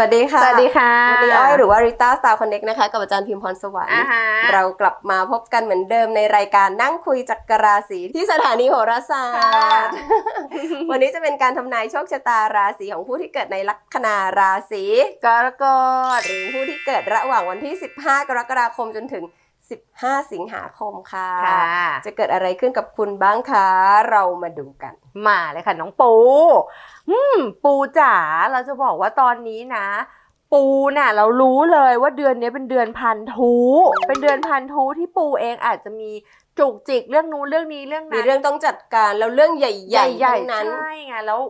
สวัสดีค่ะ สวัสดีค่ะวันนี้อ้อยหรือว่าริต้าสตาร์คอนเน็กนะคะ กับอาจารย์พิมพรสวรรค์อ่าฮะเรากลับมาพบกันเหมือนเดิมในรายการนั่งคุยจักรราศีที่สถานีโหราศาสค่ะตร์ วันนี้จะเป็นการทำนายโชคชะตาราศีของผู้ที่เกิดในลัคนาราศีกรกฎหรือผู้ที่เกิดระหว่างวันที่ 15 กรกฎาคมจนถึง 15 สิงหาคมค่ะ ค่ะ จะเกิดอะไรขึ้นกับคุณบ้างคะ เรามาดูกัน มาเลยค่ะน้องปูอืมปูจ๋าเราจะบอกว่าตอนนี้นะ ปูน่ะ เรารู้เลยว่าเดือนนี้เป็นเดือนพันธุเป็นเดือนพันธุที่ปูเองอาจจะมีจุกจิกเรื่องนู้นเรื่องนี้เรื่องมีนั้น เรื่องต้องจัดการแล้วเรื่องใหญ่ๆใหญ่ทั้งนั้นๆใช่ไงแล้ว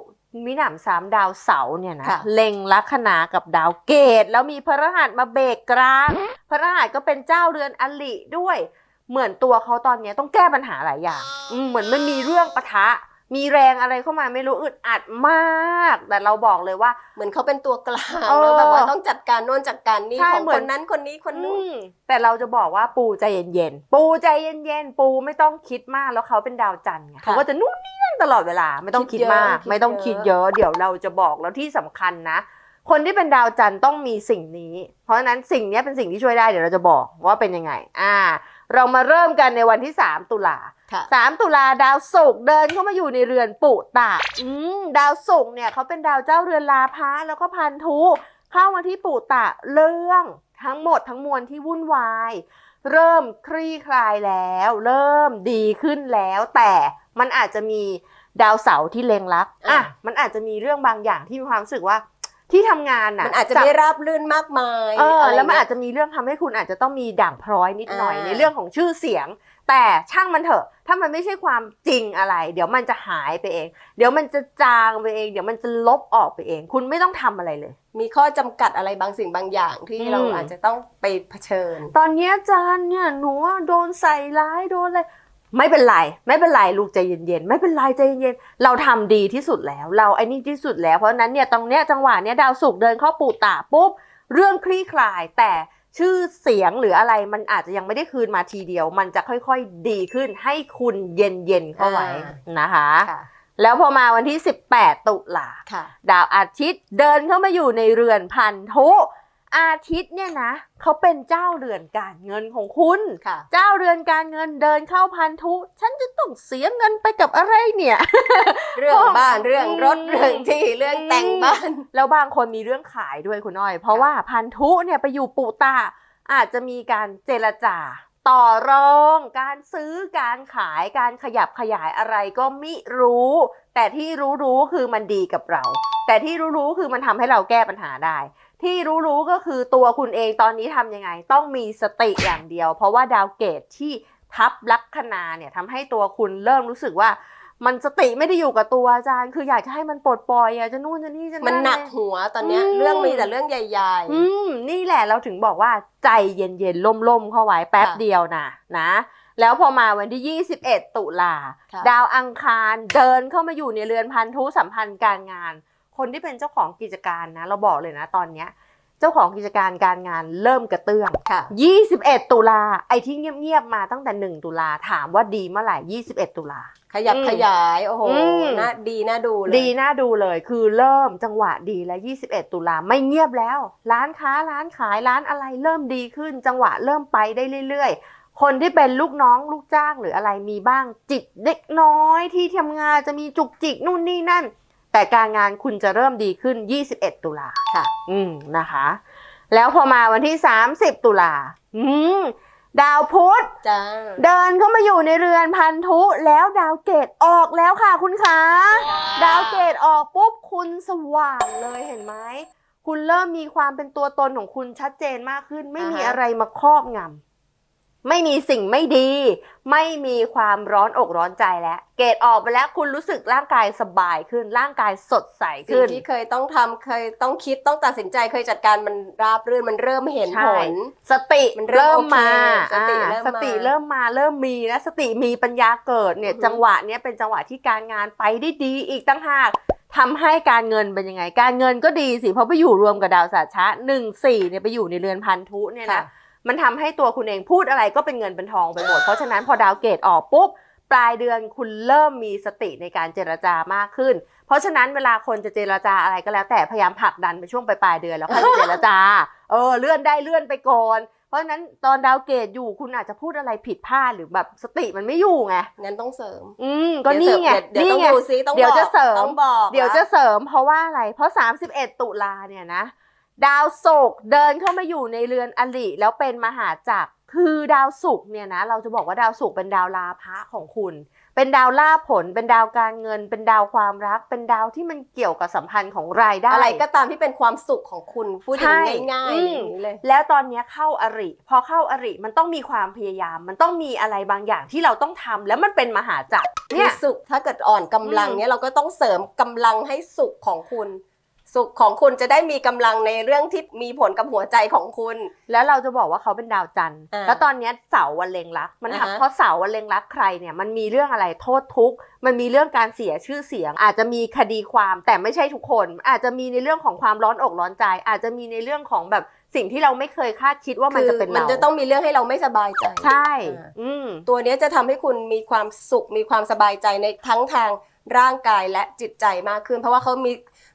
มิหนำสามดาวเสาร์เนี่ยนะค่ะเล็งลัคนากับดาวเกต แล้วมีพระรหัสมาเบรกกลางพระรหัสก็เป็นเจ้าเรือนอลิด้วย เหมือนตัวเขาตอนเนี้ยต้องแก้ปัญหาหลายอย่างอืมเหมือนมันมีเรื่องปะทะ มีแรงอะไรเข้ามาไม่รู้อึดอัดมาก แต่เราบอกเลยว่า เหมือนเขาเป็นตัวกลางเออแล้วแบบว่าต้องจัดการโน่นจัดการนี่ใช่ของเหมืคอนนนั้นคนนี้คนนู้นอืมแต่เราจะบอกว่าปูใจเย็นๆปูใจเย็นๆปูไม่ต้องคิดมากแล้วเขาเป็นดาวจันทร์ไงค่ะเขาก็จะนู่นนี่นั่นตลอดเวลาไม่ต้องคิดมากคิดเยอะไม่ต้องคิดเยอะ เดี๋ยวเราจะบอกแล้วที่สำคัญนะ คนที่เป็นดาวจันทร์ต้องมีสิ่งนี้ เพราะฉะนั้นสิ่งนี้เป็นสิ่งที่ช่วยได้เดี๋ยวเราจะบอกว่าเป็นยังไง อ่า เรามาเริ่มกันในวันที่ 3 ตุลาค่ะสามตุลาดาวศุกร์เดินเข้ามาอยู่ในเรือนปุตะอืมดาวศุกร์เนี่ยเขาเป็นดาวเจ้าเรือนลาพะแล้วก็พันธุเข้ามาที่ปุตะเรื่องทั้งหมดทั้งมวลที่วุ่นวาย เริ่มคลี่คลายแล้ว เริ่มดีขึ้นแล้ว แต่มันอาจจะมีดาวเสาร์ที่เลงลักษณ์อะอะมันอาจจะมีเรื่องบางอย่างที่มีความรู้สึกว่า ที่ทำงานน่ะมันอาจจะไม่ราบรื่นมากมายเอออะไรแล้วมันเงี้อายจจะมีเรื่องทำให้คุณอาจจะต้องมีด่างพร้อยนิดหน่อยอ่าในเรื่องของชื่อเสียง แต่ช่างมันเถอะ ถ้ามันไม่ใช่ความจริงอะไร เดี๋ยวมันจะหายไปเอง เดี๋ยวมันจะจางไปเอง เดี๋ยวมันจะลบออกไปเอง คุณไม่ต้องทำอะไรเลย มีข้อจำกัดอะไรบางสิ่งบางอย่างที่อืม เราอาจจะต้องไปเผชิญ ตอนเนี้ยอาจารย์เนี่ยหนูว่าโดนใส่ร้ายโดนอะไร ไม่เป็นไร ไม่เป็นไรลูกใจเย็นๆ ไม่เป็นไรใจเย็นๆ เราทำดีที่สุดแล้ว เราไอ้นี่ที่สุดแล้ว เพราะฉะนั้นเนี่ยตรงเนี้ยจังหวะเนี้ยดาวศุกร์เดินเข้าปูตาปุ๊บเรื่องคลี่คลาย แต่ชื่อเสียงหรืออะไรมันอาจจะยังไม่ได้คืนมาทีเดียว มันจะค่อยๆดีขึ้นให้คุณเย็นๆเข้าไว้อ่านะคะค่ะแล้วพอมาวันที่ 18 ตุลาค่ะดาวอาทิตย์เดินเข้ามาอยู่ในเรือนพันธุ อาทิตย์เนี่ยนะเขาเป็นเจ้าเรือนการเงินของคุณค่ะเจ้าเรือนการเงินเดินเข้าพันธุ ฉันจะต้องเสียเงินไปกับอะไรเนี่ย เรื่องบ้านเรื่องรถอืมเรื่องที่เรื่องแต่งบ้าน แล้วบางคนมีเรื่องขายด้วยคุณอ้อย เพราะค่ะว่าพันธุเนี่ยไปอยู่ปูตา อาจจะมีการเจรจาต่อรองการซื้อการขายการขยับขยายอะไรก็ไม่รู้ แต่ที่รู้ๆคือมันดีกับเรา แต่ที่รู้ๆคือมันทำให้เราแก้ปัญหาได้ ที่รู้ๆก็คือตัวคุณเองตอนนี้ทำยังไง ต้องมีสติอย่างเดียว เพราะว่าดาวเกตที่ทับลัคนาเนี่ยทำให้ตัวคุณเริ่มรู้สึกว่า มันสติไม่ได้อยู่กับตัวอาจารย์ คืออยากจะให้มันปลดปล่อยอยากจะนู่นจะนี่จะมันหนักเลยหัวตอนเนี้ยอืมเรื่องมีแต่เรื่องใหญ่อืมนี่แหละเราถึงบอกว่าใจเย็นๆล่มๆเข้าไว้แป๊บค่ะเดียวนะนะ แล้วพอมาวันที่ 21 ตุลาค่ะดาวอังคารเดินเข้ามาอยู่ในเรือนพันธุสัมพันธ์การงาน คนที่เป็นเจ้าของกิจการนะ เราบอกเลยนะตอนเนี้ยเจ้าของกิจการการงานเริ่มกระเตื้องๆค่ะ 21 ตุลาไอ้ที่เงียบๆมาตั้งแต่ 1 ตุลาถามว่าดีเมื่อไหร่ 21 ตุลา ขยับอืมขยาย โอ้โหอืม น่าดีน่าดูเลย ดีน่าดูเลยคือเริ่มจังหวะดีแล้ว 21 ตุลาไม่เงียบแล้ว ร้านค้าร้านขายร้านอะไรเริ่มดีขึ้น จังหวะเริ่มไปได้เรื่อยๆ คนที่เป็นลูกน้องลูกจ้างหรืออะไรมีบ้างจิตเด็กน้อยที่ทำงานจะมีจุกจิกนู่นนี่นั่น แต่การงานคุณจะเริ่มดีขึ้น 21 ตุลาค่ะ อืมนะคะ แล้วพอมาวันที่ 30 ตุลาอืมดาวพุธจ้าเดินเข้ามาอยู่ในเรือนพันธุแล้วดาวเกตออกแล้วค่ะคุณคะดาวเกตออกปุ๊บคุณสว่างเลยเห็นไหมคุณเริ่มมีความเป็นตัวตนของคุณชัดเจนมากขึ้น ไม่มีอ่าฮะอะไรมาครอบงำ ไม่มีสิ่งไม่ดี ไม่มีความร้อนอกร้อนใจแล้ว เกตออกไปแล้วคุณรู้สึกร่างกายสบายขึ้น ร่างกายสดใสสิ่งขึ้นที่เคยต้องทำเคยต้องคิดต้องตัดสินใจเคยจัดการมันราบรื่นมันเริ่มเห็นใช่ผล สติมันเริ่เริ่มมมาโอเคสติอ่าเริ่มสมาติเริ่มมาเริ่มมีแล้วสติมีปัญญาเกิดเนี่ยอือฮึจังหวะเนี้ยเป็นจังหวะที่การงานไปได้ดีอีกตั้งหากทำให้การเงินเป็นยังไง การเงินก็ดีสิเพราะไปอยู่รวมกับดาวสาชะหนึ่งสี่เนี่ยไปอยู่ในเรือนพันธุเนี่ยค่ะนะ มันทำให้ตัวคุณเองพูดอะไรก็เป็นเงินเป็นทองไปหมด เพราะฉะนั้นพอดาวเกตออกปุ๊บปลายเดือนคุณเริ่มมีสติในการเจรจามากขึ้น เพราะฉะนั้นเวลาคนจะเจรจาอะไรก็แล้ว แต่พยายามผลักดันไปช่วงปลายๆเดือนแล้วค่อยไปเจรจา เออเลื่อนได้เลื่อนไปก่อนเพราะฉะนั้นตอนดาวเกตอยู่คุณอาจจะพูดอะไรผิดพลาดหรือแบบสติมันไม่อยู่ไงงั้นต้องเสริม อืมก็นี่ไงเดี๋ยวนี่ต้องไงดูซิต้องเดี๋ยวบอกจะเสริมต้องบอกเดี๋ยวจะเสริมเพราะว่าอะไร เพราะ 31 ตุลาเนี่ยนะ ดาวศุกร์เดินเข้ามาอยู่ในเรือนอลิแล้วเป็นมหาจักรคือดาวศุกร์เนี่ยนะเราจะบอกว่าดาวศุกร์เป็นดาวลาภะของคุณ เป็นดาวล่าผล เป็นดาวการเงิน เป็นดาวความรัก เป็นดาวที่มันเกี่ยวกับสัมพันธ์ของรายได้อะไรก็ตามที่เป็นความสุขของคุณพูดอย่างใช่ง่ายๆอืมอย่างนี้เลย แล้วตอนเนี้ยเข้าอริ พอเข้าอริมันต้องมีความพยายาม มันต้องมีอะไรบางอย่างที่เราต้องทำแล้วมันเป็นมหาจักรเนี่เนี่ยยสุขถ้าเกิดอ่อนกำลังอืมเนี่ยเราก็ต้องเสริมกำลังให้สุขของคุณ สุขของคุณจะได้มีกำลังในเรื่องที่มีผลกับหัวใจของคุณ แล้วเราจะบอกว่าเขาเป็นดาวจันทร์อ่าแล้วตอนเนี้ยเสาร์วันเลงรัก มันอ่าทำฮะ เพราะเสาร์วันเลงรักใครเนี่ยมันมีเรื่องอะไรโทษทุกข์มันมีเรื่องการเสียชื่อเสียง อาจจะมีคดีความแต่ไม่ใช่ทุกคน อาจจะมีในเรื่องของความร้อนอกร้อนใจ อาจจะมีในเรื่องของแบบสิ่งที่เราไม่เคยคาดคิดว่ามันจะเป็นมันเราจะต้องมีเรื่องให้เราไม่สบายใจ ใช่ อ่า อืม ตัวเนี้ยจะทำให้คุณมีความสุขมีความสบายใจในทั้งทางร่างกายและจิตใจมากขึ้น เพราะว่าเขามี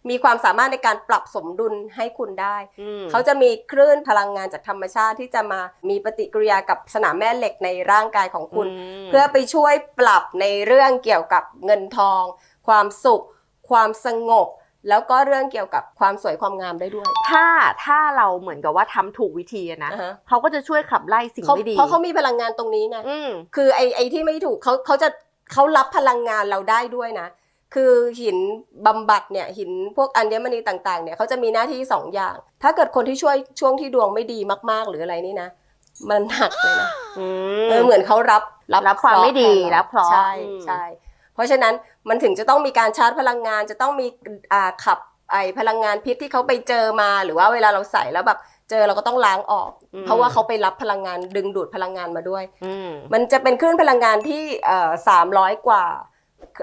มีความสามารถในการปรับสมดุลให้คุณได้อืมเขาจะมีคลื่นพลังงานจากธรรมชาติที่จะมามีปฏิกิริยากับสนามแม่เหล็กในร่างกายของคุณมเพื่อไปช่วยปรับในเรื่องเกี่ยวกับเงินทอง ความสุข ความสงบแล้วก็เรื่องเกี่ยวกับความสวยความงามได้ด้วย ถ้าถ้าเราเหมือนกับว่าทำถูกวิธีอะนะอ่าฮะเขาก็จะช่วยขับไล่สิ่งเขาไม่ดี เพราะเขามีพลังงานตรงนี้ไงอืมคือไอ้ไอ้ที่ไม่ถูกเขาเขาจะเขารับพลังงานเราได้ด้วยนะ คือหินบำบัดเนี่ยหินพวกอัญมณีต่างๆเนี่ยเขาจะมีหน้าที่สองอย่าง ถ้าเกิดคนที่ช่วยช่วงที่ดวงไม่ดีมากๆ หรืออะไรนี่นะ มันหนักเลยนะอืมเออเหมือนเขารับรับความไม่ดีเะห์รับเคราะห์ใช่อืมใช่เพราะฉะนั้นมันถึงจะต้องมีการชาร์จพลังงานจะต้องมีอ่าขับไอพลังงานพิษที่เขาไปเจอมาหรือว่าเวลาเราใส่แล้วแบบเจอเราก็ต้องล้างออก เพราะว่าเขาไปรับพลังงานดึงดูดพลังงานมาด้วยอืมมันจะเป็นคลื่นพลังงานที่เอ่อสามร้อยกว่า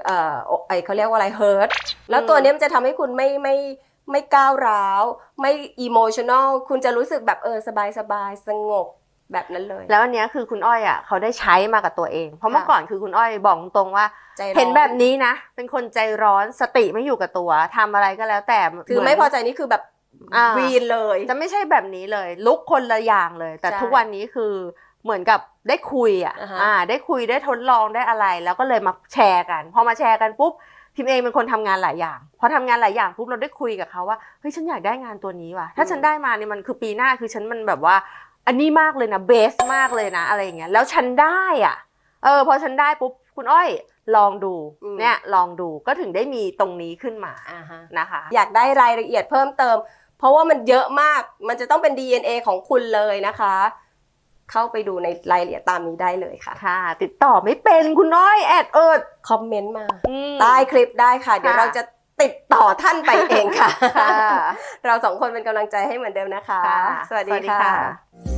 เอ่อไอเขาเรียกว่าอะไรเฮิร์ตแล้วตัวเนี้ยมันจะทำให้คุณไม่ไม่ไม่ก้าวร้าว ไม่อิโมชันอลคุณจะรู้สึกแบบเออสบายสบายสงบแบบนั้นเลย แล้วอันเนี้ยคือคุณอ้อยอะเขาได้ใช้มากับตัวเอง เพราะเมื่อค่ะก่อนคือคุณอ้อยบอกตรงว่า ใจร้อเห็นแบบนี้นะ เป็นคนใจร้อนสติไม่อยู่กับตัวทำอะไรก็แล้วแต่คือไม่พอใจนี่คือแบบอ่า วีนเลย จะไม่ใช่แบบนี้เลย ลุกคนละอย่างเลย แต่ใช่ ทุกวันนี้คือ เหมือนกับได้คุยอะอ่าฮะอ่า ได้คุยได้ทดลองได้อะไร แล้วก็เลยมาแชร์กัน พอมาแชร์กันปุ๊บพิมเองเป็นคนทำงานหลายอย่าง พอทำงานหลายอย่างปุ๊บเราได้คุยกับเขาว่า เฮ้ยฉันอยากได้งานตัวนี้ว่ะ ถ้าฉันได้มาเนี่ยมันคือปีหน้าคือฉันมันแบบว่า อันนี้มากเลยนะเบสมากเลยนะอะไรอย่างเงี้ย แล้วฉันได้อะ เออพอฉันได้ปุ๊บคุณอ้อยลองดูอืมเนี่ยลองดูก็ถึงได้มีตรงนี้ขึ้นมาอ่าฮะนะคะ อยากได้รายละเอียดเพิ่มเติม เพราะว่ามันเยอะมาก มันจะต้องเป็น DNA ของคุณเลยนะคะ เข้าไปดูในรายละเอียดตามนี้ได้เลยค่ะ ค่ะ ติดต่อไม่เป็นคุณน้อยแอดเอิดคอมเมนต์มาอืม ใต้คลิปได้ค่ะ เดี๋ยวค่ะ เราจะติดต่อท่านไปเองค่ะ ค่ะ เราสองคนเป็นกำลังใจให้เหมือนเดิมนะคะ ค่ะสวัสดีสวัสดีค่ะ ค่ะ